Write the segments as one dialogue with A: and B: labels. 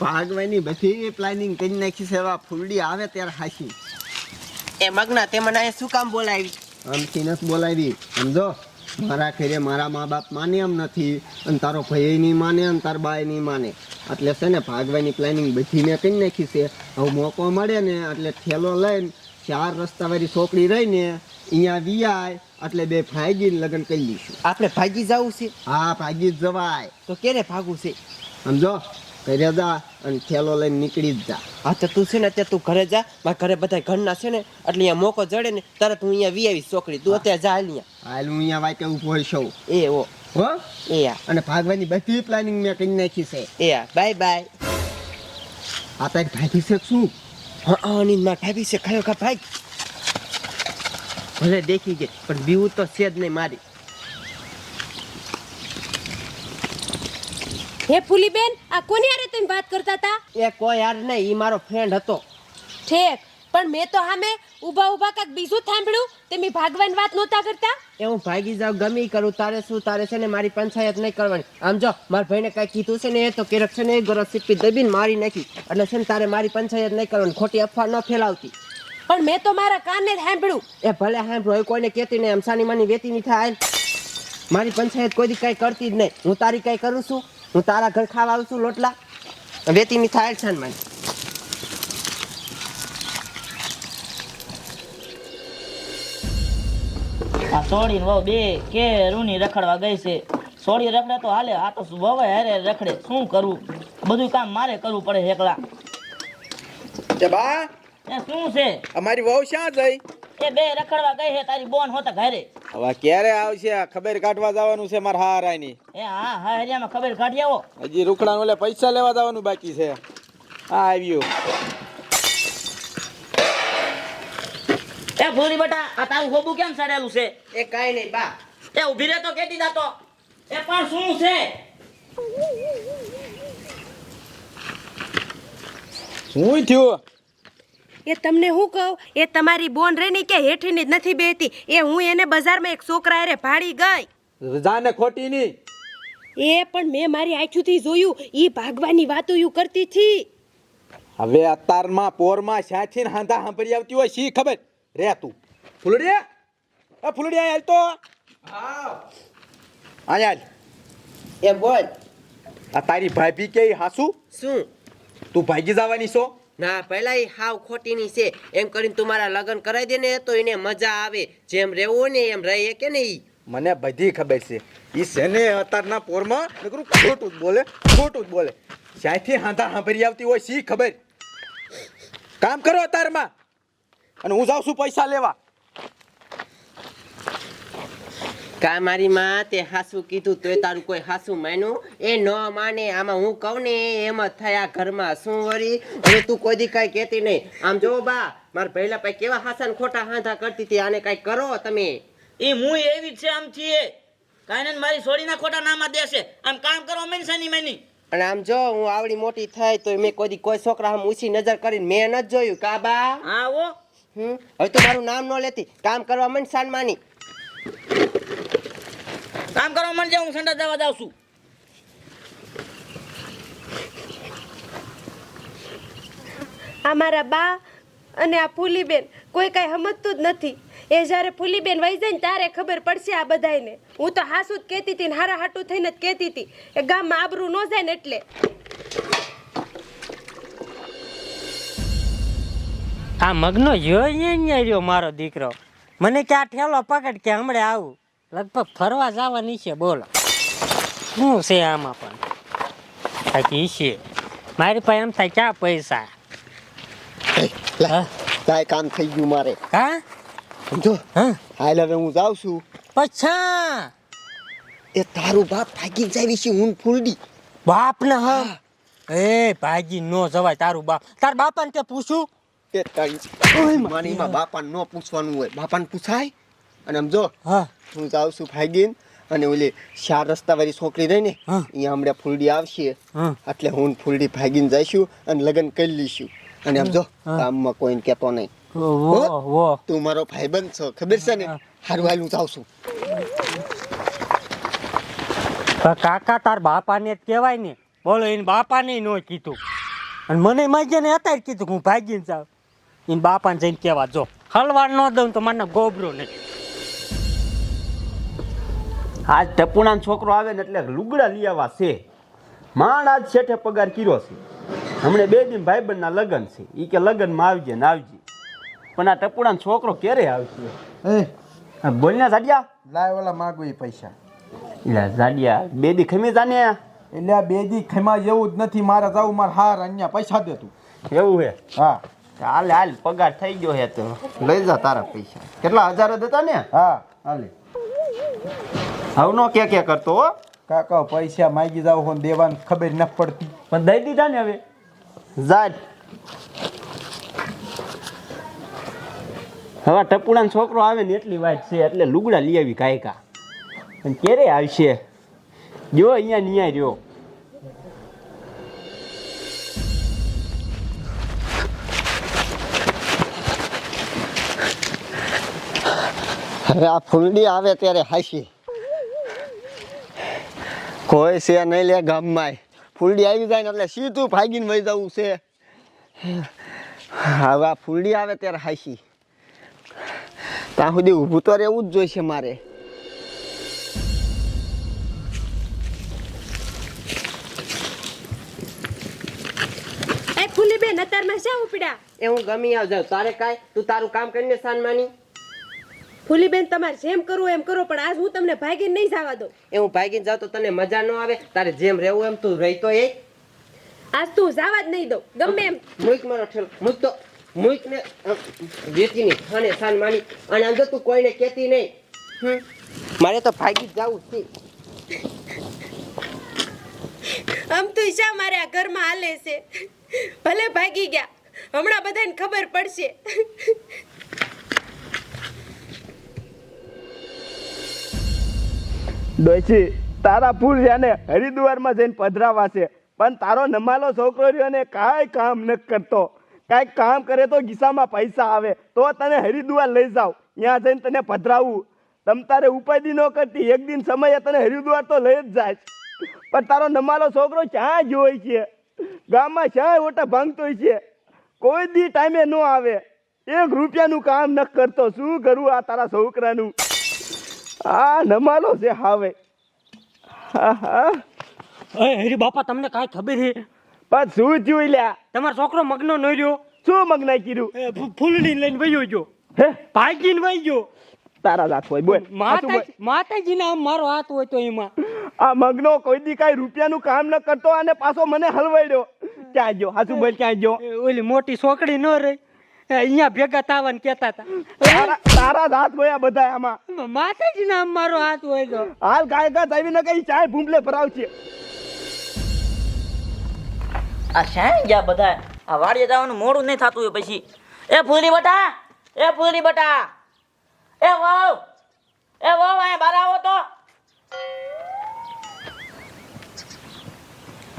A: ભાગવાની બધી પ્લાનિંગ કરી નાખી છે એવા ફૂલડી આવે ત્યારે હાસી.
B: એ મગના તે મને શું કામ બોલાવી?
A: આમથી નથી બોલાવી. સમજો મારા ઘરે મારા મા બાપ માને એમ નથી અને તારો ભાઈ નહીં માને અને તાર બાય નહીં માને. એટલે છે ને ભાગવાની પ્લાનિંગ બધી મેં કરી નાખી છે. હવે મોકો મળે ને એટલે ઠેલો લઈને ચાર રસ્તાવાળી છોકરી રહીને અહીંયા વિયાય એટલે બે ભાગીને લગ્ન કરી લઈશું.
B: આપણે ભાગી જવું છે?
A: હા ભાગી જવાય.
B: તો ક્યારે ભાગવું છે?
A: સમજો ઘરે જા અને થેલો લઈને નીકળી જ જા.
B: હા તો તું છે ને અત્યારે તું ઘરે જા. મારા ઘરે બધા ઘરના છે ને એટલે અહીંયા મોકો જડે ને તરત હું અહીંયા વી આવીશ છોકરી. તું અત્યારે જા અહીંયા.
A: હાલ હું અહીંયા વાંચે ઊભો છું.
B: એ ઓ
A: હો?
B: એ
A: અને ભાગવાની બધી પ્લાનિંગ મેં કરી નાખી છે.
B: એ બાય બાય.
A: આ તારી ભાગી છે શું?
B: હા અનિલમાં ભાગી છે. ખાયો ખા ભાઈ. ભલે દેખી ગઈ પણ બીવું તો છે જ નહીં મારી.
C: હે ફૂલીબેન આ કોની હારે તમે વાત કરતા હતા
B: એ કોઈ યાર નહીં ઈ મારો ફ્રેન્ડ હતો.
C: ઠેક પણ મેં તો સામે ઊભા ઊભા કાક બીજું જ સાંભળ્યું તમે ભાગવાની વાત નહોતા કરતા?
B: એ હું ભાગી જાઉં ગમી કરું તારે શું તારે છે ને મારી પંચાયત નહીં કરવાની. આમ જો મારા ભાઈને કાંઈ કીધું છે ને એ તો કેરક છે ને એ ગરજ સીપી દબીને મારી નાખી. એટલે છે ને તારે મારી પંચાયત નહીં કરવાની ખોટી અફવા ન ફેલાવતી.
C: પણ મેં તો મારા કાને જ સાંભળ્યું
B: એ ભલે સાંભળ્યું એ કોઈને કહેતી નહીં આમ સાની માની વેતી નહીં થાય. મારી પંચાયત કોઈ દી કાંઈ કરતી જ નહીં. હું તારી કાંઈ કરું છું? હું તારા ઘર ખાવા આવું છું લોટલા. વેતી ની થાય છે ને મને
D: આ સોડી વહુ બે કે રૂની રખડવા ગઈ છે. સોડી રખડે તો હાલે આ તો વવે હારે રખડે. શું કરવું બધું કામ મારે કરવું પડે એકલા.
E: કે બા
D: એ શું છે?
E: અમારી વહુ શ્યાં જઈ?
D: એ બે રખડવા ગઈ છે તારી બોન હોતા ઘરે.
E: હવે ક્યારે આવશે? આ ખબર કાઢવા જવાનું છે મારા હારાની.
D: એ હા હા હરિયામાં ખબર કાઢી આવો.
E: હજી રૂખડા ઓલે પૈસા લેવા જવાનું બાકી છે. આ આવ્યું.
D: એ ભૂરી બેટા આ તારું ખોબુ કેમ સડેલું છે?
B: એ કાઈ નહીં બા.
D: એ ઊભી રહે તો કેટી જાતો. એ પણ શું છે?
E: શું થયું?
C: એ તમને હું કહું? એ તમારી બોન રેની કે હેઠીની જ નથી બેતી એ હું એને બજારમાં એક છોકરા હારે ભાડી ગઈ.
E: જાને ખોટી ની.
C: એ પણ મેં મારી આંખોથી જોયું. ઈ ભાગવાની વાતો યુ કરતી હતી.
E: હવે અતારમાં પોરમાં સાથી ને હાંધા હાંભળી આવતી હોય શી ખબર? રે તું. ફૂલડી આ ફૂલડી આય હાલ તો. હા. હાલ.
B: એ બોલ.
E: આ તારી ભાભી કે હાસુ?
B: શું?
E: તું ભાગી જવાની છો?
B: ના પહેલા એ હાવ ખોટીની છે. એમ કરીને તું મારા લગ્ન કરાવી દે ને તો એને મજા આવે. જેમ રહેવું ને એમ રહે કે નહીં?
E: મને બધી ખબર છે. એ સેને અતારના પોરમાં નકરું ખોટું જ બોલે, ખોટું જ બોલે. જ્યાંથી હાંધા હાંભરી આવતી હોય સી ખબર. કામ કરો અતારમાં અને હું જાઉં છું પૈસા લેવા.
B: કા મારી માં તે હાસુ કીધું તોય તારું કોઈ હાસુ માન્યું? એ ન માને આમાં હું કહું ને એમાં થયા ઘરમાં શું વરી હવે તું કોઈ દી કાંઈ કહેતી નહીં. આમ જો બા મારા પહેલા પાસે કેવા હાસા ને ખોટા હાંધા કરતી હતી આને કાંઈ કરો તમે?
D: એ હું એવી છે આમ છીએ. કાંઈ મારી સોડીના ખોટા નામાં દેશે. આમ કામ કરો મેનસાની મેની
B: અને આમ જો હું આવડી મોટી થઈ તો મેં કોઈ કોઈ છોકરા આમ ઊંચી નજર કરીને મેં ન જોયું. કા બા?
D: હા ઓ
B: હવે તો મારું નામ ન લેતી. કામ કરવા મને સાનમાની.
D: કામ કરવા જે હું સંડા જવા જાઉં છું.
C: આ મારા બા અને આ ફૂલીબેન કોઈ કાંઈ સમજતું જ નથી. એ જ્યારે ફૂલીબેન વહી જાય ને ત્યારે ખબર પડશે આ બધાને હું તો હાસું જ કહેતી હતી ને હારા હાટું થઈને જ કહેતી હતી. એ ગામમાં આબરું ન જાય ને એટલે.
F: આ મગનો યો રહ્યો મારો દીકરો. મને ક્યાં ઠેલો પકડ કે હમણે આવું. લગભગ ફરવા જવાની છે બોલો. શું છે આમાં પણ? થાકી છે. મારી પાસે એમ થાય ક્યાં પૈસા?
A: લાય કામ થઈ ગયું મારે.
F: હા?
A: સમજો
F: હા?
A: હાલ હવે હું જાઉં છું.
F: પછા?
A: એ તારું બાપ ભાગી જાય છે હું ફૂલડી.
F: બાપ ને હા. એ ભાગી નો જવાય તારું બાપ. તાર બાપાને તે પૂછું?
A: તે તારી માની માં બાપાને ન પૂછવાનું હોય. બાપાને પૂછાય? અને સમજો
F: હા.
A: હું જાઉં છું ભાગીને અને ઓલી ચાર રસ્તાવાળી છોકરી રહી ને અહીંયા હમણાં ફૂલડી આવશે. એટલે હું ફૂલડી ભાગીને જઈશું અને લગ્ન કરી લઈશું. અને
F: સમજો
A: કામમાં કોઈને કહેતો નહીં. તું મારો ભાઈબંધ છો ખબર છે ને? હારું હાલ હું જાઉં છું.
F: કાકા તાર બાપાને જ કહેવાય ને. બોલો એને બાપાને નો કીધું. અને મને માગ્યા ને અત્યારે કીધું હું ભાગીને જાઉં. એને બાપાને જઈને કહેવા જો હલવાડ ન દઉં તો મને ગોબરો નહીં.
G: આજ ટપુણાનો છોકરો આવે ને એટલે લુગડા લઈ આવવા છે. માંડ આજ શેઠે પગાર કર્યો છે. હમણે બે દિન ભાઈબંધના લગ્ન છે. એ કે લગ્નમાં આવજે ને આવજે. પણ આ ટપુણાનો છોકરો ક્યારે આવશે?
E: એ.
G: બોલ ને જાડિયા?
E: લાય ઓલા માગો એ પૈસા.
G: એટલે જાડિયા બે દી ખમી જાને
E: એટલે આ બે દી ખમા જેવું જ નથી. મારે જવું મારે હાર અહીંયા પૈસા દે તું.
G: એવું હે?
E: હા.
G: હાલે હાલ પગાર થઈ ગયો હે તો. લઈ જા તારા પૈસા. કેટલા હજાર દેતા ને?
E: હા.
G: હાલે. હવે નો કે કે કરતો હો.
E: કાકા પૈસા માગી જાવ હો દેવાન ખબર ન પડતી.
G: પણ દઈ દીધા ને હવે? જા. હવે ટપુડાનો છોકરો આવે ને એટલી વાત છે એટલે લુગડા લઈ આવી કાયકા. પણ ક્યારે આવશે? જો અહીંયા નિયા રહ્યો.
A: હવે આ ફૂલડી આવે ત્યારે હાસી. કોઈ છે નહીં લે ગામમાં. ફૂલડી આવી જાય ને એટલે સીધું ભાગીને વહી જવું છે. હવે આ ફૂલડી આવે ત્યારે હાસી. ત્યાં સુધી ઊભું તો રહેવું જ જોઈશે મારે.
C: એ ફૂલી બેન અત્યારમાં શા ઉપડ્યા?
B: એ હું ગમી આવ જાઉં તારે કાંઈ? તું તારું કામ કરીને સાનમાની
C: ફૂલી બેન તમારે જેમ કરવું એમ કરો પણ આજ હું તમને ભાગીને નહીં જવા દઉં.
B: એ હું ભાગીને જાવ તો તને મજા ન આવે તારે જેમ રહેવું એમ તું રહી તો એ.
C: આજ તું જવા જ નહીં દઉં ગમે એમ.
B: મૂક મારો ઠેલો મૂક તો મૂક ને વેચીની અને સાન માની અને આમ જો તું કોઈને કહેતી નહીં. મારે તો ભાગી જવું છે.
C: આમ તો શા મારે આ ઘરમાં હાલે છે? ભલે ભાગી ગયા હમણાં બધાને ખબર પડશે.
H: ડોશી, તારા ફૂલ છે ને હરિદ્વારમાં જઈને પધરાવા છે. પણ તારો નમાલો છોકરો રહ્યો ને કાંઈ કામ ન કરતો. કાંઈક કામ કરે તો ગીસામાં પૈસા આવે. તો તને હરિદ્વાર લઈ જાવ ત્યાં જઈને તને પધરાવું. તમ તારે ઉપાધિ ન કરતી. એક દિન સમયે તને હરિદ્વાર તો લઈ જ જાય પણ તારો નમાલો છોકરો ક્યાં જોઈ છે? ગામમાં ક્યાંય ઓટા ભાંગતો છે? કોઈ દી ટાઈમે ન આવે. એક રૂપિયાનું કામ ન કરતો. શું કરું આ તારા છોકરાનું? આ નમાલો છે હાવે હા હા.
F: અરે હરી બાપા તમને કાંઈ ખબર છે
H: પણ શું થયું લ્યા.
F: તમારો છોકરો મગનો ન રહ્યો?
H: શું મગનાઈ કીધું?
F: એ ફૂલડી લઈને વયો ગયો.
H: હે?
F: ભાગીને વહી ગયો.
H: તારા જાત હોય બોલ.
F: માતાજીને આમ મારો હાથ હોય તો એમાં.
H: આ મગનો કોઈ દી કાંઈ રૂપિયાનું કામ ન કરતો અને પાછો મને હલવાડ્યો. ક્યાં ગયો? હાચું બોલ ક્યાં ગયો?
F: ઓલી મોટી છોકરી ન રહી. એ અહીંયા ભેગા તાવન કેતા હતા.
H: તારા હાથ હોય બધા આમાં.
F: માતાજીને આમ મારો હાથ હોય તો.
H: હાલ ગાય ગા ન કઈ ચાય ભૂંપલે ભરાવશે.
D: આ શાય ગયા બધા. આ વાડીએ જવાનું મોડું નહીં થતું હોય પછી. એ ફૂલી બટા એ ફૂલી બટા. એ વાવ એ વાવ અહીંયા બહાર આવો તો.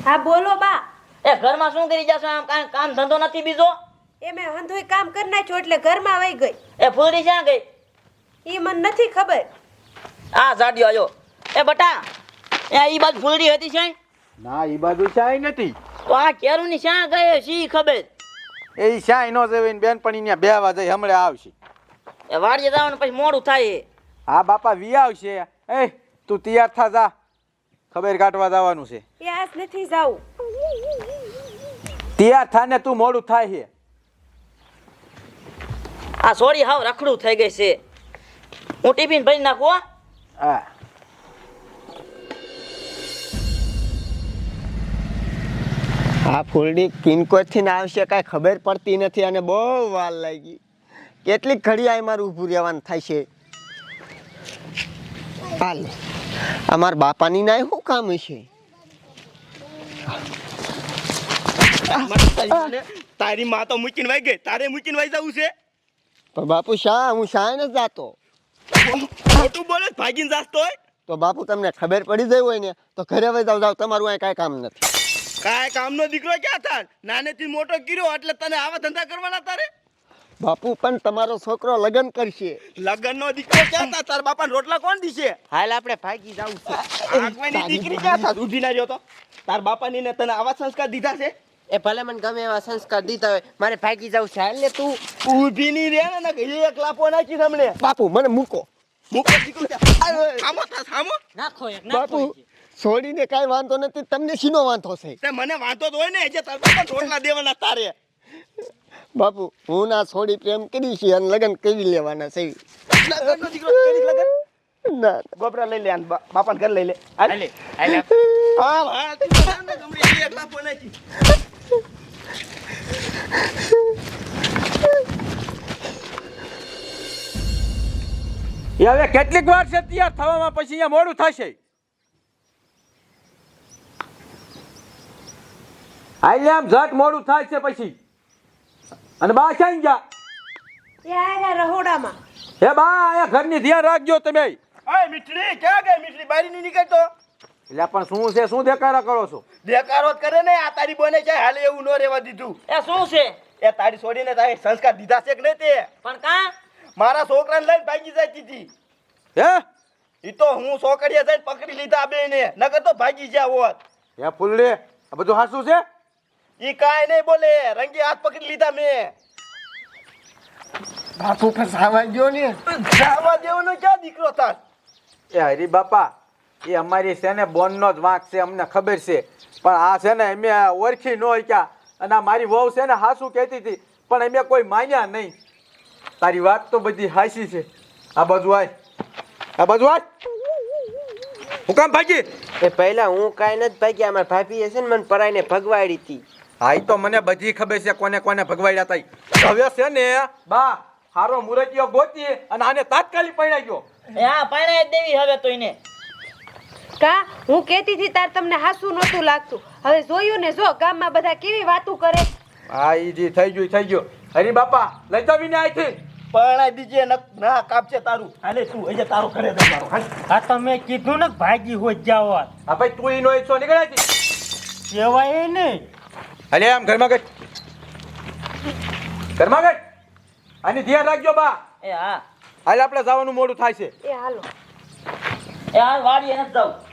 C: હા બોલો બા.
D: એ ઘરમાં શું કરી જશો? આમ કાંઈ કામ ધંધો નથી બીજો?
C: એ મેં હંધોય કામ કરી નાખ્યું એટલે ઘરમાં વહી ગઈ.
D: એ ફૂલડી ક્યાં ગઈ?
C: એ મને નથી ખબર.
D: આ જાડિયો આયો. એ બટા એ ઈ બાજુ ફૂલડી હતી છે
E: ના એ બાજુ ચાય નથી.
D: તો આ કેરું ની શા ગઈ શી ખબર?
E: એ શાય નો જવીને બેનપણી ને બેવા વાગે હમણે આવશે.
D: એ વાડીએ જવાનું પછી મોડું થાય
E: હા બાપા વી આવશે. એ તું તૈયાર થા જા. ખબર કાઢવા જવાનું છે.
C: એ આજ નથી જાવ
E: તૈયાર થા ને તું મોડું થાય છે.
D: આ સોરી હાવ રખડું થઈ ગઈ છે. હું ટિફિન ભરી નાખું હો.
E: હા.
A: આ ફૂલડી કિનકોથી ને આવશે કાંઈ ખબર પડતી નથી અને બહુ વાર લાગી. કેટલીક ઘડી આ મારું ઊભું રહેવાનું થાય છે. હાલ. અમારા બાપાની ના શું કામ હશે?
H: તારી મા તો મૂકીને વાઈ ગઈ તારે મૂકીને વાઈ જવું છે?
A: પણ બાપુ શા? હું શાય નથી જાતો.
H: ખોટું બોલે ભાગીને જાતો હોય
A: તો બાપુ તમને ખબર પડી જઈ હોય ને તો ઘરે વહી જાવ જાવ તમારું અહીં કાંઈ કામ નથી.
H: કાંઈ કામનો દીકરો ક્યાં થાય? નાનેથી મોટો કર્યો એટલે તને આવા ધંધા કરવાના તારે?
A: બાપુ પણ તમારો છોકરો લગ્ન કરશે.
H: લગનનો દીકરો ક્યાં થાય? તાર બાપાને રોટલા કોણ દીશે?
B: હાલ આપણે ભાગી જાવ છે.
H: આગવાની દીકરી ક્યાં થાય? ઉઠી ના રહ્યો તો. તાર બાપાની ને તને આવા સંસ્કાર દીધા છે?
B: એ ભલે મને ગમે એવા સંસ્કાર દીધા હોય મારે ભાગી જવું છે. એટલે તું
H: ઊભી નહીં રે ને કે એક લાપો નાખી તમને
A: બાપુ મને મૂકો. મૂકો
H: થા થામો
F: નાખો એક નાખો
A: બાપુ. છોડીને કઈ વાંધો નથી તમને શીનો વાંધો છે?
H: તે મને વાંધો તો હોય ને જે તરત પણ રોટલા દેવાના તારે.
A: બાપુ હું ના છોડી પ્રેમ કરી છે અને લગન કરી લેવાના છે. ના
H: ગોબરા લઈ લે અને બાપાને ઘર લઈ લે. હા હા
E: હવે કેટલીક વાર છે તૈયાર થવામાં પછી અહીંયા મોડું થશે. આઈ આમ ઝટ મોડું થાય છે પછી. અને બા ક્યાં
C: જા રહોડામાં.
E: એ બા આયા ઘરની ધ્યાન રાખજો તમે.
H: ઓય મીઠડી ક્યાં ગઈ મીઠડી? બારી ની નીકળતો.
E: એટલે પણ શું છે? શું દેખાડા કરો છો?
H: દેખાડો જ કરે ને આ તારી બોને છે હાલે એવું ન રહેવા દીધું.
D: એ શું છે?
H: એ તારી છોડીને તારે સંસ્કાર દીધા છે કે નહીં તે?
D: પણ કા?
H: મારા છોકરાને લઈને ભાગી જાય હતી
E: હે?
H: ઈ તો હું છોકરીએ જઈને પકડી લીધા બે ને નકર તો ભાગી જ્યા હોત.
E: હે ફૂલડી આ બધું હાસું છે?
H: ઈ કાંઈ નહીં બોલે રંગી હાથ પકડી લીધા મેં.
A: બાપુ ફસાવા ગયો ને?
H: જાવા દેવાનો ક્યાં દીકરો થાસ
E: એ હરી બાપા એ અમારી છે ને બોનનો જ વાંક છે અમને ખબર છે. પણ આ છે ને અમે ઓળખી ન ક્યાં અને આ મારી વહુ છે ને હાસું કહેતી હતી પણ અમે કોઈ માન્યા નહીં. તારી વાત તો બધી હાસી છે. આ બાજુ આય. આ બાજુ આય. હું કામ ભાગી?
B: એ પહેલા હું કાંઈ નથી ભાગી અમારા ભાભીએ છે ને મને પરાઈને ભગવાડી હતી.
E: હા તો મને બધી ખબર છે કોને કોને ભગવાડ્યા હતા હવે છે ને બા હારો મુરતિયો ગોતી અને આને તાત્કાલિક પૈણા ગયો
D: હા પાણે દેવી હવે તો એને.
C: કા? હું કહેતી હતી તાર તમને હાસુ નહોતું લાગતું. હવે જોયું ને જો ગામમાં બધા કેવી વાતું કરે.
E: હા ઈ જી થઈ ગયું થઈ ગયું. હરી બાપા લઈ જાવી ને આઈથી
H: પરણાઈ દીજે ન- ના કાપશે તારું. હાલે તું હજે તારો કરે દે તારો હાલ.
F: આ તો કીધું ને કે ભાગી હોય જાવ
E: હા ભાઈ તું ઈ નો ઈચ્છો નીકળ્યા
F: કહેવાય નહીં.
E: અલે આમ ઘરમાં ગઈ. ઘરમાં ગઈ? આની ધ્યાન રાખજો બા.
D: એ હા.
E: હાલ આપણે જવાનું મોડું થાય છે.
C: એ હાલો.
D: એ હાલ વાડીએ નથી જાઉં.